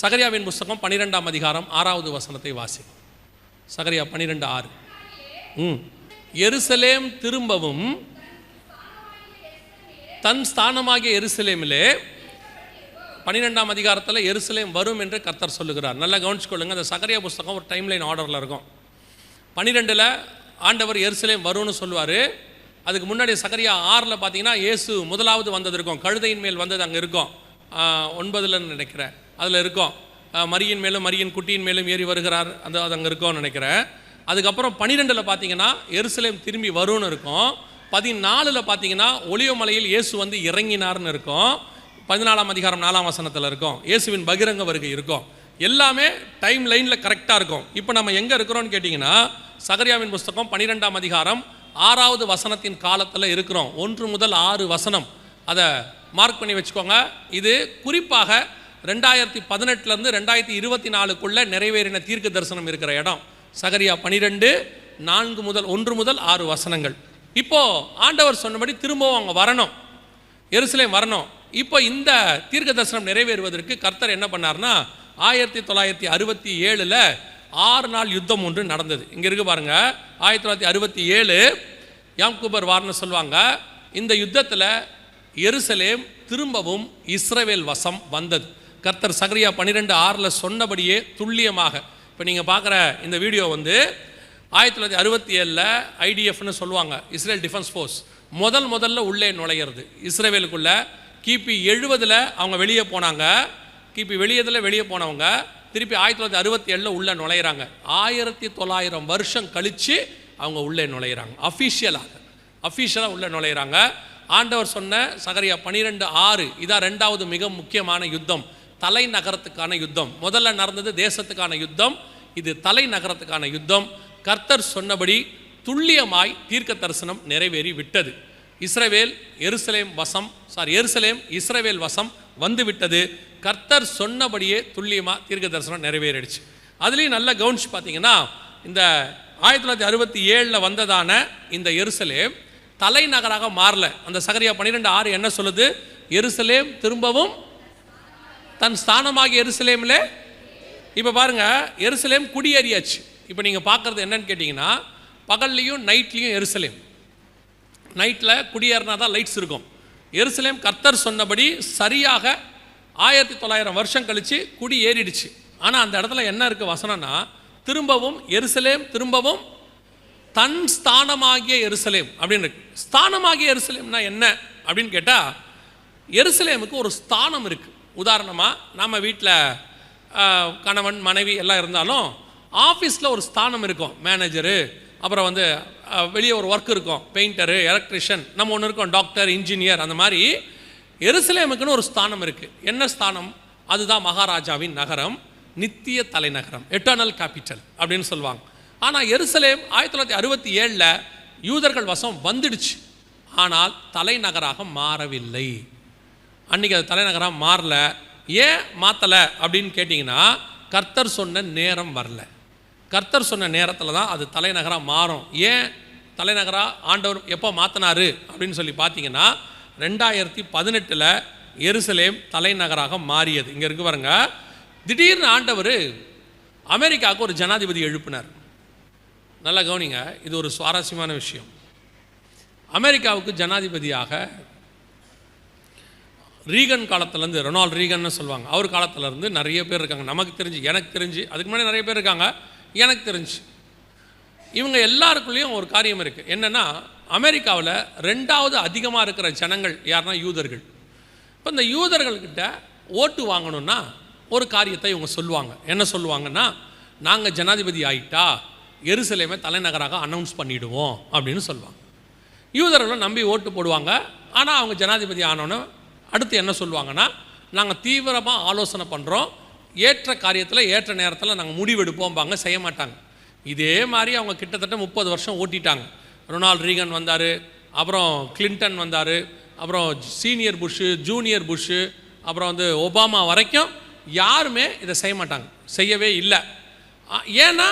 சகரியாவின் புஸ்தகம் பன்னிரெண்டாம் அதிகாரம் ஆறாவது வசனத்தை வாசி சகரியா பன்னிரெண்டு ஆறு. ம். எருசலேம் திரும்பவும் தன் ஸ்தானமாகிய எருசலேமிலே பன்னிரெண்டாம் அதிகாரத்தில் எருசலேம் வரும் என்று கர்த்தர் சொல்லுகிறார். நல்லா கவனிச்சுக்கொள்ளுங்க அந்த சகரியா புஸ்தகம் ஒரு டைம்லைன் ஆர்டரில் இருக்கும். பன்னிரெண்டில் ஆண்டவர் எருசலேம் வரும்னு சொல்லுவார். அதுக்கு முன்னாடி சகரியா ஆறில் பார்த்தீங்கன்னா இயேசு முதலாவது வந்தது இருக்கும். கழுதையின் மேல் வந்தது அங்கே இருக்கும். ஒன்பதுலன்னு நினைக்கிறேன். அதில் இருக்கும். மரியின் மேலும் மரியின் குட்டியின் மேலும் ஏறி வருகிறார். அந்த அது அங்கே இருக்கும்னு நினைக்கிறேன். அதுக்கப்புறம் பன்னிரெண்டில் பார்த்தீங்கன்னா எருசலேம் திரும்பி வரும்னு இருக்கும். பதினாலில் பார்த்தீங்கன்னா ஒளியமலையில் இயேசு வந்து இறங்கினார்னு இருக்கும். பதினாலாம் அதிகாரம் நாலாம் வசனத்தில் இருக்கும். இயேசுவின் பகிரங்க வருகை இருக்கும். எல்லாமே டைம் லைனில் கரெக்டாக இருக்கும். இப்போ நம்ம எங்கே இருக்கிறோம்னு கேட்டிங்கன்னா சகரியாவின் புஸ்தகம் பன்னிரெண்டாம் அதிகாரம் ஆறாவது வசனத்தின் காலத்தில் இருக்கிறோம். ஒன்று முதல் ஆறு வசனம். அதை மார்க் பண்ணி வச்சுக்கோங்க. இது குறிப்பாக ரெண்டாயிரத்தி பதினெட்டுலேருந்து ரெண்டாயிரத்தி இருபத்தி நாலுக்குள்ளே நிறைவேறின தீர்க்க தரிசனம் இருக்கிற இடம். சகரியா பனிரெண்டு நான்கு முதல் ஒன்று முதல் ஆறு வசனங்கள். இப்போ ஆண்டவர் சொன்னபடி திரும்பவும் அவங்க வரணும். எருசலேம் வரணும். இப்போ இந்த தீர்க்க தரிசனம் நிறைவேறுவதற்கு கர்த்தர் என்ன பண்ணார்னா ஆயிரத்தி தொள்ளாயிரத்தி அறுபத்தி ஏழில் ஆறு நாள் யுத்தம் ஒன்று நடந்தது. இங்கே இருக்கு பாருங்க ஆயிரத்தி தொள்ளாயிரத்தி அறுபத்தி ஏழு யாம்குபர் வார்னு சொல்லுவாங்க இந்த யுத்தத்தில் எருசலேம் திரும்பவும் இஸ்ரவேல் வசம் வந்தது. கர்த்தர் சகரியா பன்னிரெண்டு ஆறில் சொன்னபடியே துல்லியமாக. இப்போ நீங்கள் பார்க்குற இந்த வீடியோ வந்து ஆயிரத்தி தொள்ளாயிரத்தி அறுபத்தி ஏழில் ஐடிஎஃப்னு சொல்லுவாங்க இஸ்ரேல் டிஃபென்ஸ் ஃபோர்ஸ். முதல் முதல்ல உள்ளே நுழையிறது. இஸ்ரேவேலுக்குள்ள கிபி எழுபதில் அவங்க வெளியே போனாங்க. கிபி வெளியதில் வெளியே போனவங்க திருப்பி ஆயிரத்தி தொள்ளாயிரத்தி அறுபத்தி ஏழில் உள்ளே நுழையிறாங்க. ஆயிரத்தி தொள்ளாயிரம் வருஷம் கழித்து அவங்க உள்ளே நுழையிறாங்க. அஃபிஷியலாக அஃபிஷியலாக உள்ளே நுழையிறாங்க. ஆண்டவர் சொன்ன சகரியா பனிரெண்டு ஆறு இதான் ரெண்டாவது மிக முக்கியமான யுத்தம். தலைநகரத்துக்கான யுத்தம். முதல்ல நடந்தது தேசத்துக்கான யுத்தம். இது தலைநகரத்துக்கான யுத்தம். கர்த்தர் சொன்னபடி துல்லியமாய் தீர்க்க தரிசனம் நிறைவேறி விட்டது. இஸ்ரவேல் எருசலேம் வசம் சாரி எருசலேம் இஸ்ரவேல் வசம் வந்து விட்டது. கர்த்தர் சொன்னபடியே துல்லியமாக தீர்க்க தரிசனம் நிறைவேறிடுச்சு. அதுலேயும் நல்லா கவனிச்சு பார்த்தீங்கன்னா இந்த ஆயிரத்தி தொள்ளாயிரத்தி அறுபத்தி ஏழில் வந்ததான இந்த எருசலேம் தலைநகராக மாறல. அந்த சகரியா பன்னிரெண்டு ஆறு என்ன சொல்லுது? எருசலேம் திரும்பவும் தன் ஸ்தானமாகிய எருசலேமில் இப்போ பாருங்கள் எருசலேம் குடியேறியாச்சு. இப்போ நீங்கள் பார்க்குறது என்னன்னு கேட்டிங்கன்னா பகல்லையும் நைட்லேயும் எருசலேம். நைட்டில் குடியேறினா தான் லைட்ஸ் இருக்கும். எருசலேம் கர்த்தர் சொன்னபடி சரியாக ஆயிரத்தி தொள்ளாயிரம் வருஷம் கழித்து குடி ஏறிடுச்சு ஆனால் அந்த இடத்துல என்ன இருக்குது வசனம்னா திரும்பவும் எருசலேம் திரும்பவும் தன் ஸ்தானமாகிய எருசலேம் அப்படின்னு இருக்கு. ஸ்தானமாகிய எருசலேம்னா என்ன அப்படின்னு கேட்டால் எருசலேமுக்கு ஒரு ஸ்தானம் இருக்குது உதாரணமாக நம்ம வீட்டில் கணவன் மனைவி எல்லாம் இருந்தாலும் ஆஃபீஸில் ஒரு ஸ்தானம் இருக்கும் மேனேஜரு அப்புறம் வந்து வெளியே ஒரு ஒர்க் இருக்கும் பெயிண்டரு எலக்ட்ரிஷியன் நம்ம ஒன்று இருக்கோம் டாக்டர் இன்ஜினியர் அந்த மாதிரி எருசலேமுக்குன்னு ஒரு ஸ்தானம் இருக்குது என்ன ஸ்தானம்? அதுதான் மகாராஜாவின் நகரம் நித்திய தலைநகரம் எட்டர்னல் கேபிட்டல் அப்படின்னு சொல்லுவாங்க. ஆனால் எருசலேம் ஆயிரத்தி தொள்ளாயிரத்தி அறுபத்தி ஏழில் யூதர்கள் வசம் வந்துடுச்சு. ஆனால் தலைநகராக மாறவில்லை. அன்றைக்கி அது தலைநகராக மாறல. ஏன் மாற்றலை அப்படின்னு கேட்டிங்கன்னா கர்த்தர் சொன்ன நேரம் வரல. கர்த்தர் சொன்ன நேரத்தில் தான் அது தலைநகராக மாறும். ஏன் தலைநகராக ஆண்டவர் எப்போ மாற்றினாரு அப்படின்னு சொல்லி பார்த்தீங்கன்னா ரெண்டாயிரத்தி பதினெட்டில் எருசலேம் தலைநகராக மாறியது. இங்கே இருக்கு பாருங்க. திடீர்னு ஆண்டவர் அமெரிக்காவுக்கு ஒரு ஜனாதிபதி எழுப்பினார். நல்லா கவனிங்க இது ஒரு சுவாரஸ்யமான விஷயம். அமெரிக்காவுக்கு ஜனாதிபதியாக ரீகன் காலத்துலேருந்து ரொனால்ட் ரீகன்னு சொல்லுவாங்க. அவர் காலத்துலேருந்து நிறைய பேர் இருக்காங்க. நமக்கு தெரிஞ்சு எனக்கு தெரிஞ்சு அதுக்கு முன்னாடி நிறைய பேர் இருக்காங்க. எனக்கு தெரிஞ்சு. இவங்க எல்லாருக்குள்ளேயும் ஒரு காரியம் இருக்குது என்னென்னா அமெரிக்காவில் ரெண்டாவது அதிகமாக இருக்கிற ஜனங்கள் யாருன்னா யூதர்கள். இப்போ இந்த யூதர்கள்கிட்ட ஓட்டு வாங்கணும்னா ஒரு காரியத்தை இவங்க சொல்லுவாங்க. என்ன சொல்லுவாங்கன்னா நாங்கள் ஜனாதிபதி ஆகிட்டா எருசலேமே தலைநகராக அனௌன்ஸ் பண்ணிவிடுவோம் அப்படின்னு சொல்லுவாங்க. யூதர்களை நம்பி ஓட்டு போடுவாங்க. ஆனால் அவங்க ஜனாதிபதி ஆனோன்னு அடுத்து என்ன சொல்லுவாங்கன்னா நாங்கள் தீவிரமாக ஆலோசனை பண்ணுறோம் ஏற்ற காரியத்தில் ஏற்ற நேரத்தில் நாங்கள் முடிவெடுப்போம்பாங்க செய்ய மாட்டாங்க. இதே மாதிரி அவங்க கிட்டத்தட்ட முப்பது வருஷம் ஓட்டிட்டாங்க. ரொனால்ட் ரீகன் வந்தார் அப்புறம் கிளின்டன் வந்தார் அப்புறம் சீனியர் புஷ்ஷு ஜூனியர் புஷ்ஷு அப்புறம் வந்து ஒபாமா வரைக்கும் யாருமே இதை செய்ய மாட்டாங்க. செய்யவே இல்லை. ஏன்னா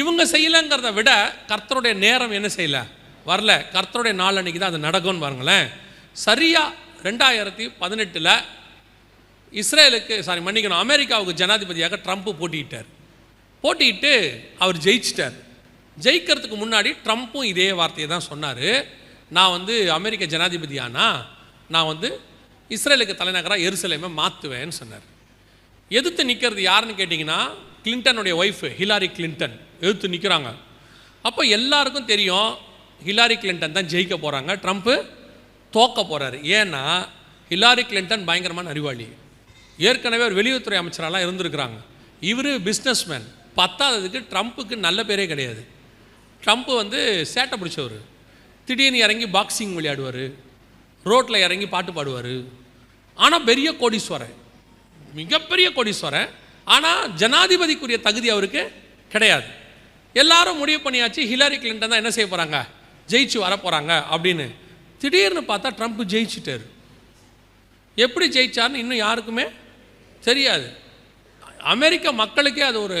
இவங்க செய்யலைங்கிறத விட கர்த்தருடைய நேரம் என்ன செய்யல? வரல. கர்த்தருடைய நாள் அன்றைக்கி தான் அது நடக்கும்னு பாருங்களேன். சரியாக ரெண்டாயிரத்தி பதினெட்டில் இஸ்ரேலுக்கு சாரி மன்னிக்கணும் அமெரிக்காவுக்கு ஜனாதிபதியாக ட்ரம்ப் போட்டியிட்டார். போட்டியிட்டு அவர் ஜெயிச்சிட்டார். ஜெயிக்கிறதுக்கு முன்னாடி ட்ரம்ப்பும் இதே வார்த்தையை தான் சொன்னார். நான் வந்து அமெரிக்க ஜனாதிபதியானா நான் வந்து இஸ்ரேலுக்கு தலைநகராக எருசலேமை மாற்றுவேன்னு சொன்னார். எதிர்த்து நிற்கிறது யாருன்னு கேட்டிங்கன்னா கிளின்டனுடைய ஒய்ஃப் ஹிலாரி கிளின்டன். எதிர்த்து நிற்கிறாங்க அப்போ எல்லாருக்கும் தெரியும் ஹிலாரி கிளின்டன் தான் ஜெயிக்க போகிறாங்க ட்ரம்ப்பு தோக்க போகிறாரு ஏன்னா ஹிலாரி கிளின்டன் பயங்கரமான அறிவாளி. ஏற்கனவே ஒரு வெளியுறவுத்துறை அமைச்சரெல்லாம் இருந்திருக்கிறாங்க. இவர் பிஸ்னஸ்மேன் பத்தாததுக்கு ட்ரம்ப்புக்கு நல்ல பேரே கிடையாது. ட்ரம்ப் வந்து சேட்டை பிடிச்சவர். திடீர்னு இறங்கி பாக்ஸிங் விளையாடுவார். ரோட்டில் இறங்கி பாட்டு பாடுவார். ஆனால் பெரிய கோடீஸ்வரன். மிகப்பெரிய கோடீஸ்வரன். ஆனால் ஜனாதிபதிக்குரிய தகுதி அவருக்கு கிடையாது. எல்லாரும் முடிவு பண்ணியாச்சு ஹிலாரி கிளின்டன் தான் என்ன செய்ய போகிறாங்க ஜெயிச்சு வர போகிறாங்க அப்படின்னு. திடீர்னு பார்த்தா ட்ரம்ப் ஜெயிச்சிட்டார். எப்படி ஜெயிச்சார்னு இன்னும் யாருக்குமே தெரியாது. அமெரிக்க மக்களுக்கே அது ஒரு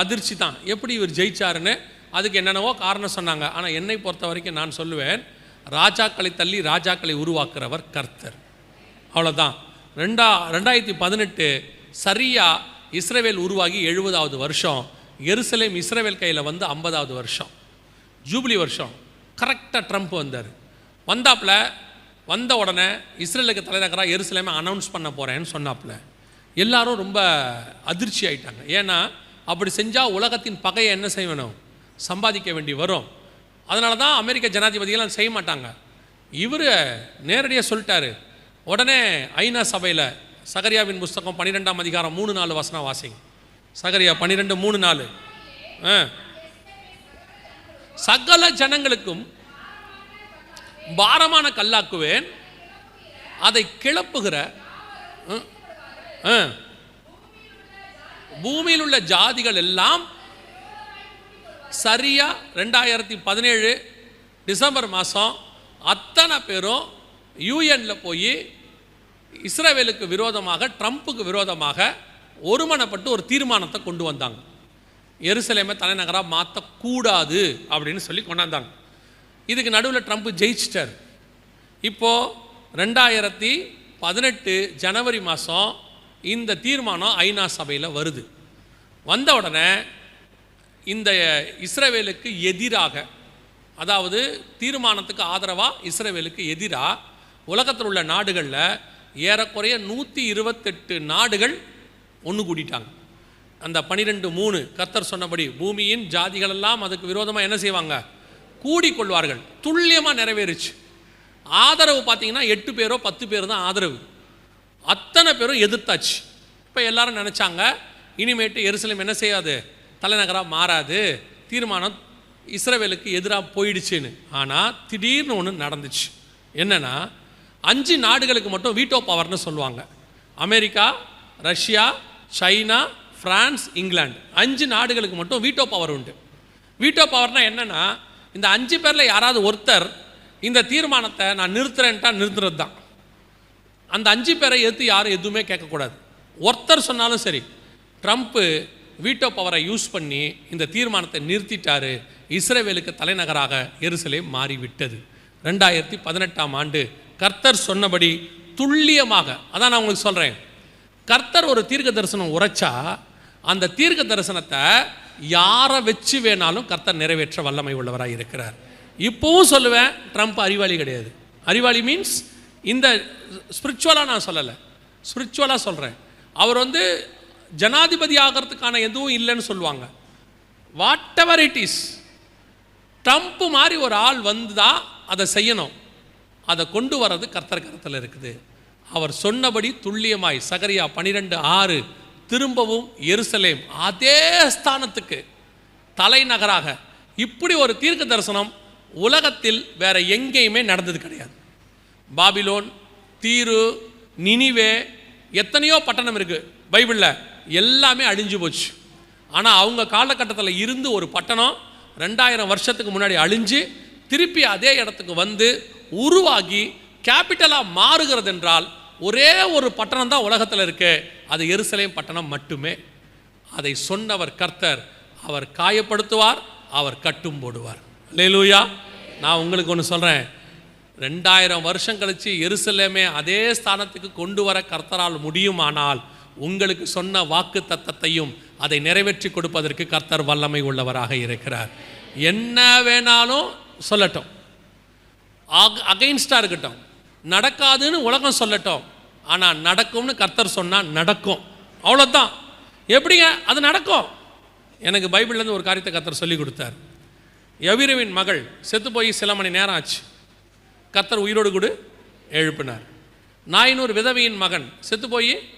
அதிர்ச்சி தான். எப்படி இவர் ஜெயிச்சாருன்னு அதுக்கு என்னென்னவோ காரணம் சொன்னாங்க. ஆனால் என்னை பொறுத்த வரைக்கும் நான் சொல்லுவேன் ராஜாக்களை தள்ளி ராஜாக்களை உருவாக்குறவர் கர்த்தர். அவ்வளோதான் ரெண்டா ரெண்டாயிரத்தி பதினெட்டு சரியாக இஸ்ரேவேல் உருவாகி எழுபதாவது வருஷம் எருசலேம் இஸ்ரேவேல் கையில் வந்து ஐம்பதாவது வருஷம் ஜூப்ளி வருஷம். கரெக்டாக ட்ரம்ப் வந்தார். வந்தாப்புல வந்த உடனே இஸ்ரேலுக்கு தலைநகராக எருசலேமை அனௌன்ஸ் பண்ண போகிறேன்னு சொன்னாப்புல. எல்லாரும் ரொம்ப அதிர்ச்சி ஆயிட்டாங்க. ஏன்னா அப்படி செஞ்சால் உலகத்தின் பகையை என்ன செய்யணும்? சம்பாதிக்க வேண்டி வரும். அதனால தான் அமெரிக்க ஜனாதிபதிகள் செய்ய மாட்டாங்க. இவர் நேரடியாக சொல்லிட்டாரு. உடனே ஐநா சபையில் சகரியாவின் புஸ்தகம் பன்னிரெண்டாம் அதிகாரம் மூணு நாலு வசனம் வாசிங்க. சகரியா பன்னிரெண்டு மூணு நாலு. ஆ. சகல ஜனங்களுக்கும் பாரமான கல்லாக்குவேன். அதை கிளப்புகிற ம், பூமியில் உள்ள ஜாதிகள் எல்லாம் சரியா ரெண்டாயிரத்தி பதினேழு டிசம்பர் மாதம் அத்தனை பேரும் யூஎனில் போய் இஸ்ரேவேலுக்கு விரோதமாக ட்ரம்ப்புக்கு விரோதமாக ஒருமனப்பட்டு ஒரு தீர்மானத்தை கொண்டு வந்தாங்க. எருசலேமை தலைநகராக மாற்றக்கூடாது அப்படின்னு சொல்லி கொண்டாந்தாங்க. இதுக்கு நடுவில் ட்ரம்ப் ஜெயிச்சிட்டார். இப்போது ரெண்டாயிரத்தி பதினெட்டு ஜனவரி மாதம் இந்த தீர்மானம் ஐநா சபையில் வருது. வந்த உடனே இந்த இஸ்ரேவேலுக்கு எதிராக அதாவது தீர்மானத்துக்கு ஆதரவாக இஸ்ரேவேலுக்கு எதிராக உலகத்தில் உள்ள நாடுகளில் ஏறக்குறைய நூற்றி இருபத்தெட்டு நாடுகள் ஒன்று கூடிட்டாங்க. அந்த பனிரெண்டு மூணு கர்த்தர் சொன்னபடி பூமியின் ஜாதிகளெல்லாம் அதுக்கு விரோதமாக என்ன செய்வாங்க? கூடிக்கொள்வார்கள். துல்லியமாக நிறைவேறுச்சு. ஆதரவு பார்த்தீங்கன்னா எட்டு பேரோ பத்து பேர் தான் ஆதரவு. அத்தனை பேரும் எதிர்த்தாச்சு. இப்போ எல்லாரும் நினச்சாங்க இனிமேட்டு எருசலேம் என்ன செய்யாது? தலைநகராக மாறாது. தீர்மானம் இஸ்ரவேலுக்கு எதிராக போயிடுச்சுன்னு. ஆனால் திடீர்னு ஒன்று நடந்துச்சு. என்னென்னா அஞ்சு நாடுகளுக்கு மட்டும் வீட்டோ பவர்னு சொல்லுவாங்க. America Russia China France England அஞ்சு நாடுகளுக்கு மட்டும் வீட்டோ பவர் உண்டு. வீட்டோ பவர்னால் என்னென்னா இந்த அஞ்சு பேரில் யாராவது ஒருத்தர் இந்த தீர்மானத்தை நான் நிறுத்துறேன்ட்டா நிறுத்துறது தான். அந்த அஞ்சு பேரை எடுத்து யாரும் எதுவுமே கேட்கக்கூடாது. ஒருத்தர் சொன்னாலும் சரி ட்ரம்ப்பு வீட்டோ பவரை யூஸ் பண்ணி இந்த தீர்மானத்தை நிறுத்திட்டாரு இஸ்ரேவேலுக்கு தலைநகராக எருசலே மாறிவிட்டது. ரெண்டாயிரத்தி பதினெட்டாம் ஆண்டு கர்த்தர் சொன்னபடி துல்லியமாக அதான் நான் உங்களுக்கு சொல்கிறேன் கர்த்தர் ஒரு தீர்க்க தரிசனம் உரைச்சா அந்த தீர்க்க தரிசனத்தை யாரை வச்சு வேணாலும் கர்த்தர் நிறைவேற்ற வல்லமை உள்ளவராக இருக்கிறார். இப்போவும் சொல்லுவேன் ட்ரம்ப் அறிவாளி கிடையாது. அறிவாளி மீன்ஸ் இந்த ஸ்பிரிச்சுவலாக நான் சொல்லலை. ஸ்பிரிச்சுவலாக சொல்கிறேன் அவர் வந்து ஜனாதிபதி ஆகிறதுக்கான எதுவும் இல்லைன்னு சொல்லுவாங்க. Whatever it is Trump மாதிரி ஒரு ஆள் வந்தால் அதை செய்யணும். அதை கொண்டு வர்றது கர்த்தர் கருத்தில் இருக்குது. அவர் சொன்னபடி துல்லியமாய் சகரியா பனிரெண்டு ஆறு திரும்பவும் எருசலேம் அதே ஸ்தானத்துக்கு தலைநகராக. இப்படி ஒரு தீர்க்க தரிசனம் உலகத்தில் வேற எங்கேயுமே நடந்தது கிடையாது. பாபிலோன் தீரு நினிவே எத்தனையோ பட்டணம் இருக்கு. பைபிளில் எல்லாமே அழிஞ்சு போச்சு. ஆனால் அவங்க காலகட்டத்தில் இருந்து ஒரு பட்டணம் ரெண்டாயிரம் வருஷத்துக்கு முன்னாடி அழிஞ்சு திருப்பி அதே இடத்துக்கு வந்து உருவாகி கேபிட்டலாக மாறுகிறது என்றால் ஒரே ஒரு பட்டணம் தான் உலகத்தில் இருக்கு. அது எருசலேம் பட்டணம் மட்டுமே. அதை சொன்னவர் கர்த்தர். அவர் காயப்படுத்துவார் அவர் கட்டும் போடுவார். லேலூயா நான் உங்களுக்கு ஒன்று சொல்கிறேன் ரெண்டாயிரம் வருஷம் கழித்து எருசலேமே அதே ஸ்தானத்துக்கு கொண்டு வர கர்த்தரால் முடியுமானால் உங்களுக்கு சொன்ன வாக்கு தத்தத்தையும் அதை நிறைவேற்றி கொடுப்பதற்கு கர்த்தர் வல்லமை உள்ளவராக இருக்கிறார். என்ன வேணாலும் சொல்லட்டும். அகைன்ஸ்டாக இருக்கட்டும். நடக்காதுன்னு உலகம் சொல்லட்டும். ஆனால் நடக்கும்னு கர்த்தர் சொன்னால் நடக்கும். அவ்வளோதான் எப்படிங்க? அது நடக்கும். எனக்கு பைபிள்லேருந்து ஒரு காரியத்தை கர்த்தர் சொல்லி கொடுத்தார். எவிரவின் மகள் செத்து போய் சில மணி நேரம் ஆச்சு. கர்த்தர் உயிரோடு கூட எழுப்பினார். நாயினூர் விதவியின் மகன் செத்து போய்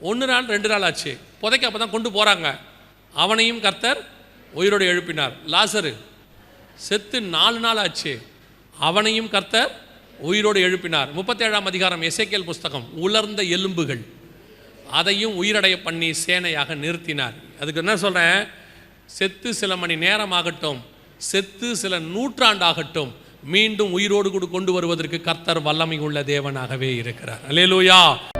ஒன்று நாள் ரெண்டு நாள் ஆச்சு. புதைக்க அப்போ தான் கொண்டு போகிறாங்க அவனையும் கர்த்தர் உயிரோடு எழுப்பினார். லாசரு செத்து நாலு நாள் ஆச்சு. அவனையும் கர்த்தர் உயிரோடு எழுப்பினார். முப்பத்தேழாம் அதிகாரம் எசேக்கியேல் புஸ்தகம் உலர்ந்த எலும்புகள் அதையும் உயிரடைய பண்ணி சேனையாக நிறுத்தினார். அதுக்கு என்ன சொல்கிறேன் செத்து சில மணி நேரம் ஆகட்டும் செத்து சில நூற்றாண்டாகட்டும் மீண்டும் உயிரோடு கூட கொண்டு வருவதற்கு கர்த்தர் வல்லமை உள்ள தேவனாகவே இருக்கிறார். அல்லேலூயா நீங்கள்